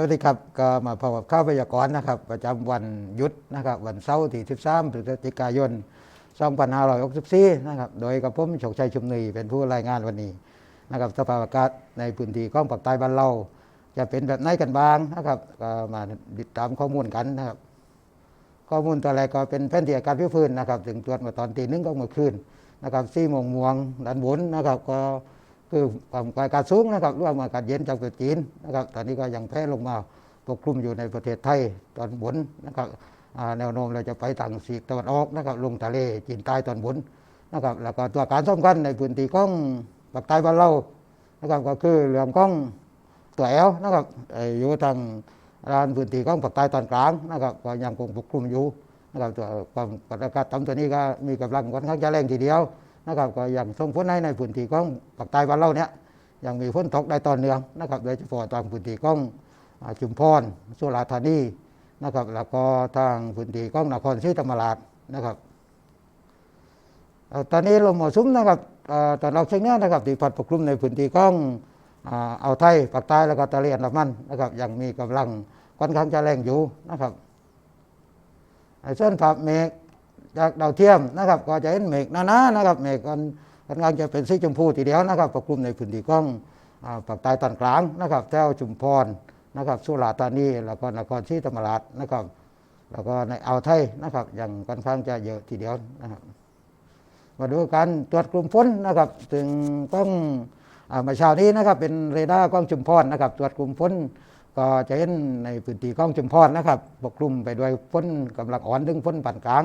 สวัสดีครับก็มาพบกับข้าวพยากรณ์นะครับ ประจำวันหยุดนะครับ วันเสาร์ที่ 13พฤศจิกายน 2564 นะครับ โดยกับผมโชคชัยชุมนุยเป็นผู้รายงานวันนี้นะครับสภาพอากาศในพื้นที่ของภาคใต้บ้านเรา จะเป็นแบบไหนกันบ้างนะครับก็มาติดตามข้อมูลกันนะครับ ข้อมูลตัวแรกก็เป็นแผนที่อากาศพิพื้นนะครับ ถึงตรวจมาตอนตีหนึ่งก็เมื่อคืนนะครับซี่มงม่วงด้านบนนะครับก็ คือความกดอากาศสูงนะครับร่วมอากาศเย็นจากประเทศจีนนะครับตอนนี้ก็ยังแพร่ลงมาปกคลุมอยู่ในประเทศไทยตอนบนนะครับแนวโน้มเราจะไปทางสีตะวันออกนะครับลงทะเลจีนใต้ตอนบนนะครับแล้วก็ตัวการสำคัญในพื้นที่ของภาคใต้บ้านเรานะครับก็คือเรื่องของตัวแอลนะครับอยู่ทางร้านพื้นที่ของภาคใต้ตอนกลางนะครับก็ยังคงปกคลุมอยู่นะครับตัวความกดอากาศต่ำตัวนี้ก็มีกำลังค่อนข้างจะแรงทีเดียว นะครับก็อยังส่งผลให้ในพื้นที่ของภาคใต้บ้านเราเนี่ยยังมีฝนตกได้ต่อเนื่องนะครับโดยเฉพาะทางพื้นที่ของจุมพรสุราษฎร์ธานีนะครับแล้วก็ทางพื้นที่ของนครศรีธรรมราชนะครับตอนนี้ลมมรสุมนะครับตอนออกเฉียงเหนือนะครับที่พัดปกคลุมในพื้นที่ของอ่าเอาวไทยภาคใต้แล้วก็ตะเลอันดามันนะครับยังมีกำลังค่อนข้างจะแรงอยู่นะครับไอ้ส่วนภาพเมฆ จากดาวเทียมนะครับ ก็จะเห็นเมฆหนาๆนะครับเมฆค่อนค่อนข้างจะเป็นสีชมพูทีเดียวนะครับปกคลุมในพื้นที่ของอ่าภาคใต้ตอนกลางนะครับแถวชุมพรนะครับสุราษฎร์ธานีแล้วก็นครศรีธรรมราชนะครับ แล้วก็ในอ่าวไทยนะครับยังค่อนข้างจะเยอะทีเดียวนะครับมาดูการตรวจกลุ่มฝนนะครับถึงต้องอาเมื่อเช้านี้นะครับเป็นเรดาร์กล้องชุมพรนะครับ ตรวจกลุ่มฝนก็จะเห็นในพื้นที่กล้องชุมพรนะครับปกคลุมไปด้วยฝนกำลังอ่อนถึงฝนปานกลาง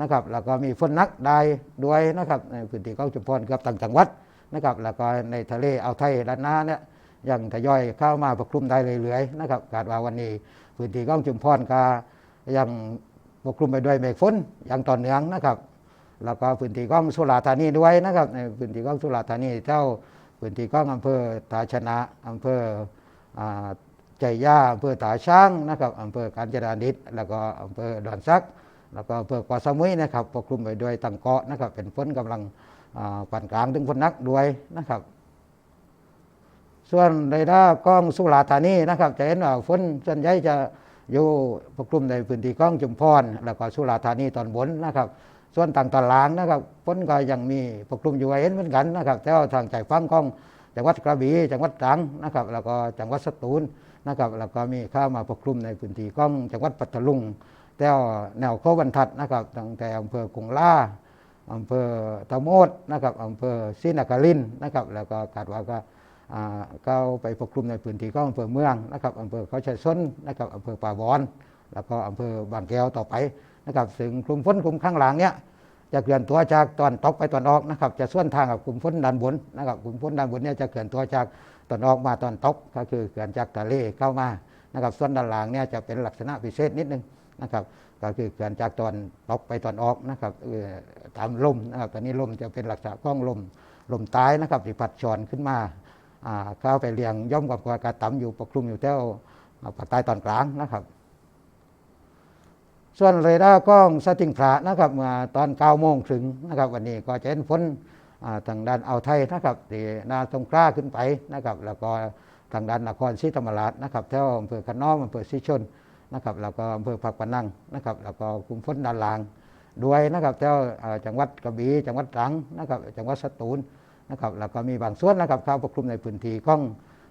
นะครับแล้วก็มีฝนนักได้ด้วยนะครับในพื้นที่กล้องชุมพรเกือบต่างจังหวัดนะครับแล้วก็ในทะเลอ่าวไทยด้านหน้าเนี่ยยังทยอยเข้ามาปกคลุมได้เรื่อยๆนะครับคาดว่าวันนี้พื้นที่ก้องชุมพรก็ยังปกคลุมไปด้วยเมฆฝนอย่างต่อเนื่องนะครับ แล้วก็พื้นที่ของสุราษฎร์ธานีด้วยนะครับ ในพื้นที่ของสุราษฎร์ธานีเจ้าพื้นที่ของอำเภอตาชนะอำเภอใจย่าอำเภอตาช้างนะครับอำเภอกาญจนาดิษแล้วก็อำเภอดอนซัก แล้วก็อำเภอเกาสมุยนะครับปกคลุมไปด้วยตังเกาะนะครับ เป็นฝนกำลังอ่าปานกลางถึงฝนนักด้วยนะครับ ส่วนเรดาร์กล้องสุราธานีนะครับ จะเห็นว่าฝนส่วนใหญ่จะอยู่ปกคลุมในพื้นที่กล้องจุมพร แล้วก็สุราธานีตอนบนนะครับ ส่วนต่างตอนล่างนะครับฝนก็ยังมีปกคลุมอยู่ให้เห็นเหมือนกันนะครับ แต่ว่าทางใจฟังของจังหวัดกระบี่จังหวัดตรังนะครับ แล้วก็จังหวัดสตูลนะครับ แล้วก็มีเข้ามาปกคลุมในพื้นที่ของจังหวัดปัตตาลุง แต่ว่าแนวโคบรรทัดนะครับตั้งแต่อำเภอกรุงล่าอำเภอตะโมดนะครับอำเภอศรีนครินนะครับ แล้วก็คาดว่าก็เข้าไปปกคลุมในพื้นที่ของอำเภอเมืองนะครับอำเภอเขาชัยสนนะครับอำเภอป่าบอน แล้วก็อำเภอบางแก้วต่อไปนะครับซึ่งกลุ่มฝนกลุ่มข้างหลังเนี้ยจะเคลื่อนตัวจากตอนตกไปตอนออกนะครับ จะส่วนทางกับกลุ่มฝนด้านบนนะครับกลุ่มฝนด้านบนเนี่ยจะเคลื่อนตัวจากตอนออกมาตอนตกก็คือเคลื่อนจากทะเลเข้ามานะครับส่วนด้านหลังเนี่ยจะเป็นลักษณะพิเศษนิดนึง นะครับก็คือเคลื่อนจากตอนตกไปตอนออกนะครับตามลมนะครับตอนนี้ลมจะเป็นลักษณะของลมลมใต้นะครับที่พัดชอนขึ้นมาเข้าไปเรียงย่อมกับกดอากาศต่ำอยู่ปกคลุมอยู่แถวอ่าภาคใต้ตอนกลางนะครับส่วนเรดาร์กล้องสติงพระนะครับเมื่อตอน9โมงถึงนะครับ วันนี้ก็จะเห็นฝนทางด้านอ่าวไทยนะครับที่นาสงขลาขึ้นไปนะครับ แล้วก็ทางด้านนครศรีธรรมราชนะครับแถวอำเภอขนอมอำเภอศรีชน นะครับแล้วก็อำเภอผักปะนังนะครับแล้วก็กลุ่มฝนด้านล่างด้วยนะครับแถวอ่าจังหวัดกระบี่จังหวัดตรังนะครับจังหวัดสตูลนะครับแล้วก็มีบางส่วนนะครับเข้าปกคลุมในพื้นที่ของ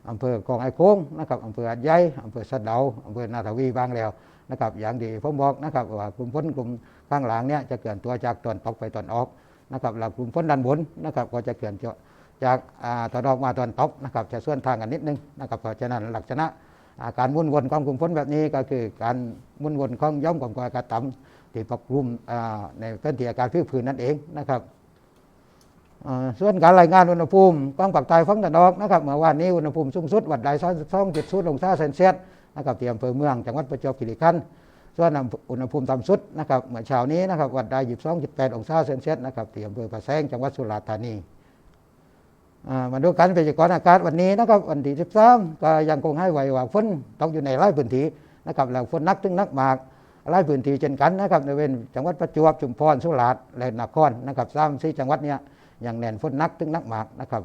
อำเภอกองไอโค้งนะครับอำเภออัดใหญ่อำเภอสะเดาอำเภอนาทวีบางแล้วนะครับอย่างที่ผมบอกนะครับว่ากลุ่มฝนกลุ่มข้างหลังเนี่ยจะเกิดตัวจากตอนตกไปตอนออกนะครับแล้วกลุ่มฝนด้านบนนะครับก็จะเกิดจากตอนออกมาตอนตกนะครับจะส่วนทางกันนิดนึงนะครับเพราะฉะนั้นลักษณะ การมุนวนของกลุ่มฝนแบบนี้ก็คือการมุนวนของย่อมความกดอากาศต่ำที่ปกคลุมในพื้นที่อากาศพื้นผืนนั่นเองนะครับส่วนการรายงานอุณหภูมิกล้องปากใต้ฟังตะนอกนะครับเมื่อวานนี้อุณหภูมิสูงสุดวัดได้สองจุดศูนย์องศาเซนเซียสนะครับที่อำเภอเมืองจังหวัดประจวบคีรีขันธ์ส่วนอุณหภูมิต่ำสุดนะครับเมื่อเช้านี้นะครับวัดได้ยี่สิบสองจุดแปดองศาเซนเซียสนะครับที่อำเภอปะแซงจังหวัดสุราษฎร์ธานี มาดูการพยากรณ์อากาศวันนี้นะครับวันที่สิบสามก็ยังคงให้ไหวว่าฝนตกอยู่ในหลายพื้นที่นะครับแล้วฝนนักถึงนักมากหลายพื้นที่เช่นกันนะครับในเว้นจังหวัดประจวบชุมพรสุราษฎร์และนครนะครับสามสี่จังหวัดเนี้ยอย่างแน่นฝนนักถึงนักมากนะครับ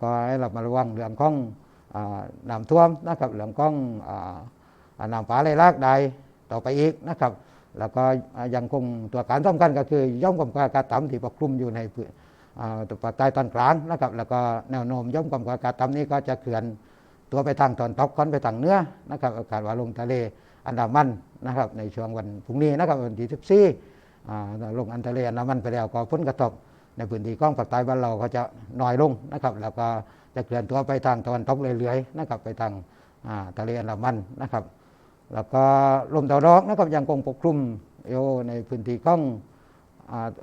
ก็ให้เรามาระวังเรื่องของน้ำท่วมนะครับเรื่องของอน้ำป่าไหลหลากใดต่อไปอีกนะครับ แล้วก็ยังคงตัวการสำคัญก็คือย่อมความกดอากาศต่ำที่ปกคลุมอยู่ในพื้น อ่าภาคใต้ตอนกลางนะครับ แล้วก็แนวโน้มย่อมความกดอากาศต่ำนี้ก็จะเคลื่อนตัวไปทางตอนตกค่อนไปทางเหนื้อนะครับอากาศว่าลงทะเลอันดามันนะครับ ในช่วงวันพรุ่งนี้นะครับวันที่14ลงอันทะเลอันดามันไปแล้วก็ผลกระทบในพื้นที่ของภาคใต้บ้านเราก็จะน้อยลงนะครับ แล้วก็จะเคลื่อนตัวไปทางตะวันตกเรื่อยๆนะครับไปทางทะเลอันดามันนะครับ แล้วก็ลมตะวันออกนะครับยังคงปกคลุมอยู่ในพื้นที่ของอ่า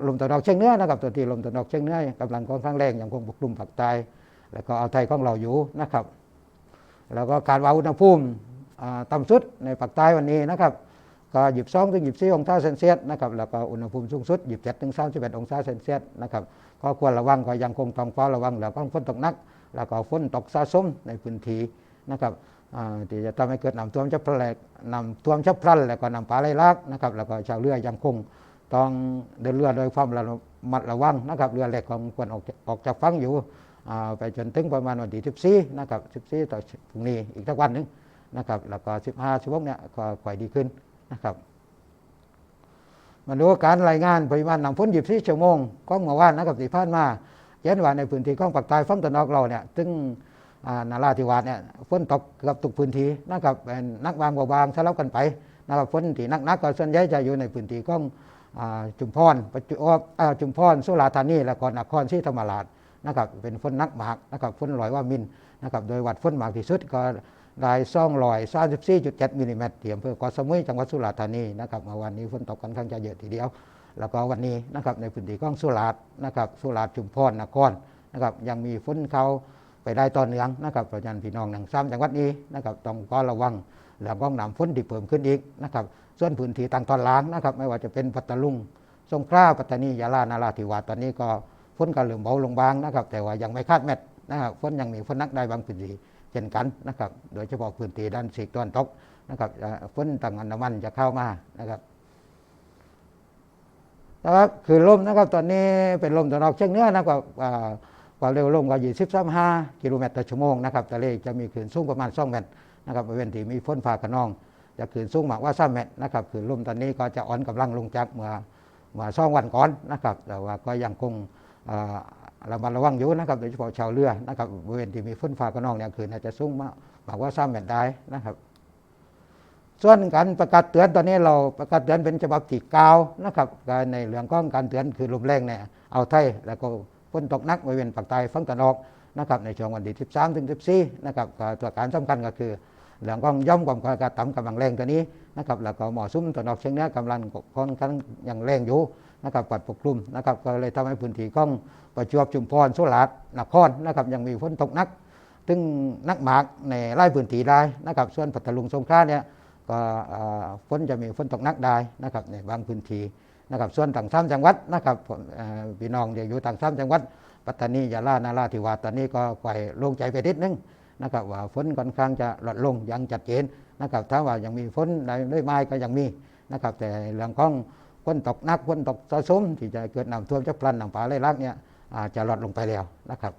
ลมตะวันออกเฉียงเหนือนะครับตัวที่ลมตะวันออกเฉียงเหนือกำลังค่อนข้างแรงยังคงปกคลุมภาคใต้แล้วก็เอาไทยของเราอยู่นะครับ แล้วก็การว่าอุณหภูมิอ่าต่ำสุดในภาคใต้วันนี้นะครับก็หยิบสองถึงหยิบสี่องศาเซนเซียสนะครับแล้วก็อุณหภูมิสูงสุดหยิบเจ็ดถึงสามสิบเอ็ดองศาเซนเซียสนะครับก็ควรระวังก็ยังคงต้องเฝ้าระวังแล้วก็ฝนตกหนัก แล้วก็ฝนตกสะสมในพื้นที่นะครับที่จะทำให้เกิดน้ำท่วมฉับพลันน้ำท่วมฉับพลันแล้วก็น้ำป่าไหลหลากนะครับแล้วก็ชาวเรือยังคง ต้องเดินเรือโดยความระมัดระวังนะครับเรือเล็กของควรออกจากออกจากฝั่งอยู่ไปจนถึงประมาณวันที่14นะครับ14ต่อพรุ่งนี้อีกสักวันหนึ่งนะครับแล้วก็ 15ชั่วโมงเนี่ยก็ค่อยดีขึ้นนะครับมาดูการรายงานปริมาณน้ำฝน24ชั่วโมงของเมื่อวานนะครับที่ผ่านมาเห็นว่าในพื้นที่ของภาคใต้ฝั่งตะนอกเราเนี่ยถึงอ่านาราธิวาสเนี่ยฝนตกกือบทุกพื้นที่นะครับเป็นนักบางเบาบางสลับกันไปนะครับฝนที่นักๆก็ส่วนใหญ่จะอยู่ในพื้นที่ของ จุมพรประจวบจุมพรสุราธานีและก็นครศรีธรรมราชนะครับเป็นฝนนักหมากนะครับฝนลอยว่ามิลนะครับโดยวัดฝนหมากที่สุดก็ได้ซ่องลอย34.7มิลลิเมตรที่อำเภอเกาะสมุยจังหวัดสุราษฎร์ธานีนะครับเมื่อวานนี้ฝนตกค่อนข้างจะเยอะทีเดียว แล้วก็วันนี้นะครับในพื้นที่ของสุราษฎร์นะครับสุราษฎร์ชุมพรนครนะครับยังมีฝนเขาไปได้ต่อเนื่องนะครับเพราะฉะนั้นพี่น้องหนังซ้ำจังหวัดนี้นะครับต้องก็ระวัง เรื่องของน้ำฝนที่เพิ่มขึ้นอีกนะครับ ส่วนพื้นที่ทางตอนล่างนะครับ ไม่ว่าจะเป็นปัตตาลุงสงขลาปัตตานียะลานาราธิวาสตอนนี้ก็ฝนก็เริ่มเบาลงบางนะครับ แต่ว่ายังไม่คาดแมทนะครับฝนยังมีฝนนักได้บางพื้นที่เช่นกันนะครับ โดยเฉพาะพื้นที่ด้านสีตะวันตกนะครับฝนต่างอันดามันจะเข้ามานะครับนะครับคือลมนะครับตอนนี้เป็นลมตะวันออกเฉียงเหนือนะครับอ่าความเร็วลมก็อยู่10 35กิโลเมตรต่อชั่วโมงนะครับทะเลจะมีคลื่นสูงประมาณ2เมตร นะครับบริเวณที่มีฝนฟ้าขนอง จะคลื่นสูงมากว่า3เมตรนะครับคือลมตอนนี้ก็จะอ่อนกำลังลงจากเมื่อเมื่อสองวันก่อนนะครับ แต่ว่าก็ยังคงระมัดระวังอยู่นะครับโดยเฉพาะชาวเรือนะครับบริเวณที่มีฝนฟ้าขนองเนี่ยคืออาจจะสูงมากมากว่า3เมตรได้นะครับ ส่วนการประกาศเตือนตอนนี้เราประกาศเตือนเป็นฉบับที่เก้านะครับการในเรื่องของการเตือนคือลมแรงเนี่ยเอาไทยแล้วก็ฝนตกหนักบริเวณภาคใต้ฝั่งตะวันออกนะครับในช่วงวันที่13ถึง14นะครับตัวการสำคัญก็คือ เรื่องของย่อมความกดอากาศต่ำกำลังแรงตัวนี้นะครับแล้วก็หมอซุ้มตะวันออกเฉียงเหนือกำลังค่อนข้างยังแรงอยู่นะครับปัดปกคลุมนะครับก็เลยทำให้พื้นที่ของประจวบชุมพรสุราษฎร์นครนะครับยังมีฝนตกหนักถึงนักหมากในไร่พื้นที่ได้นะครับส่วนพัทลุงสงขลาเนี่ยก็เอ่อฝนจะมีฝนตกหนักได้นะครับในบางพื้นที่นะครับส่วนต่างซ้ำจังหวัดนะครับผมเอ่อพี่น้องที่อยู่ต่างซ้ำจังหวัดปัตตานียะลานาราธิวาสตอนนี้ก็ไกวโลงใจไปนิดนึง นะครับว่าฝนค่อนข้างจะลดลงอยังจัดเจนนะครับถ้าว่ายังมีฝนในด้วยไม้ก็ยังมีนะครับแต่เรื่องของฝนตกนักฝนตกสะสมที่จะเกิดน้ำท่วมจะพลันน้ำป่าไหลหลากเนี่ยอาจจะลดลงไปแล้วนะครับ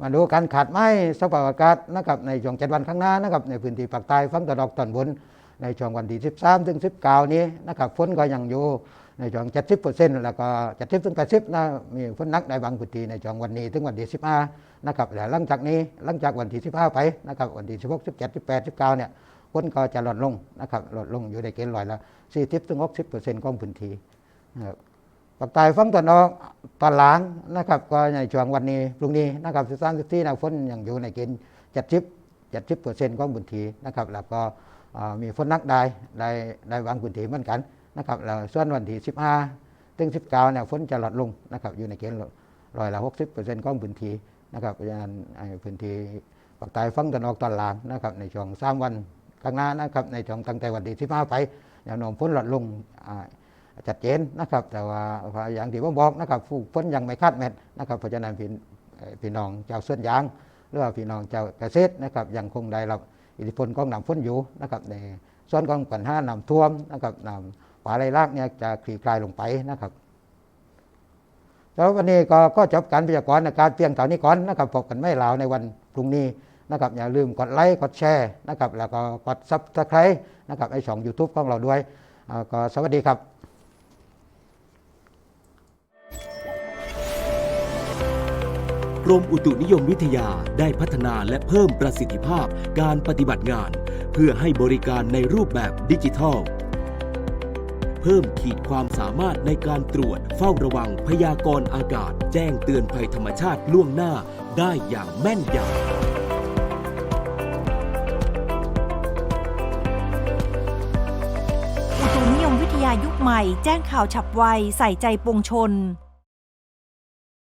มาดูการขาดไม้สภาพอากาศนะครับในช่วงเจ็ดวันข้างหน้านะครับในพื้นที่ภาคใต้ฝั่งตะวันออกตอนบนในช่วงวันที่ 13 ถึง 19 นี้นะครับฝนก็ยังอยู่ในช่วง 70เปอร์เซ็นต์แล้วก็ 70 ถึง 80นะมีฝนนักในบางพื้นที่ในช่วงวันนี้ถึงวันที่ 15 นะครับแต่หลังจากนี้หลังจากวันที่15ไปนะครับวันที่16 17 18 19เนี่ยฝนก็จะลดลงนะครับลดลงอยู่ในเกณฑ์ร้อยละ40ถึง60เปอร์เซ็นต์ของพื้นที่นะครับภาคใต้ฝั่งตะวันออกตอนหลังนะครับก็ในช่วงวันนี้พรุ่งนี้นะครับสิบสามสิบสี่นะฝนยังอยู่ในเกณฑ์เจ็ดสิบเจ็ดสิบเปอร์เซ็นต์ของพื้นที่นะครับแล้วก็มีฝนนักได้ได้ได้บางพื้นที่เหมือนกันนะครับแล้วส่วนวันที่สิบห้าถึงสิบเก้าเนี่ยฝนจะลดลงนะครับอยู่ในเกณฑ์ร้อยละหกสิบเปอร์เซ็นต์ของพื้นที่ นะครับเพรานไอ้พื้นที่ภาคใต้ฝั่งกันออกตอนหลังนะครับในช่วงสามวันข้างหน้านะครับในช่วงตั้งแต่วันที่สิบห้าไปแนวโน้มฝนลดลงชัดเจนนะครับ แต่ว่าอย่างที่ผมบอกนะครับผู้ฝนยังไม่คาดแมทนะครับเพราะฉะนั้นพี่พี่น้องเจ้าสวนยาง หรือว่าพี่น้องเจ้าเกษตรนะครับยังคงได้รับอิทธิพลของน้ำฝนอยู่นะครับในส่วนของปัญหาน้ำท่วมนะครับน้ำป่าไหลลากเนี่ยจะคลี่คลายลงไปนะครับ แล้ววันนี้ก็ก็จบการพยากรณ์การเพียงเท่านี้ก่อนนะครับพบกันไม่ลาวในวันพรุ่งนี้นะครับอย่าลืมกดไลค์กดแชร์นะครับแล้วก็กดซับสไครต์นะครับไอช่อง YouTube ของเราด้วยก็สวัสดีครับกรมอุตุนิยมวิทยาได้พัฒนาและเพิ่มประสิทธิภาพการปฏิบัติงาน เพื่อให้บริการในรูปแบบดิจิทัล พิ่มขีดความสามารถในการตรวจ เฝ้าระวังพยากรณ์อากาศ แจ้งเตือนภัยธรรมชาติล่วงหน้าได้อย่างแม่นยำอุตุนิยมวิทยายุคใหม่ แจ้งข่าวฉับไว ใส่ใจปวงชน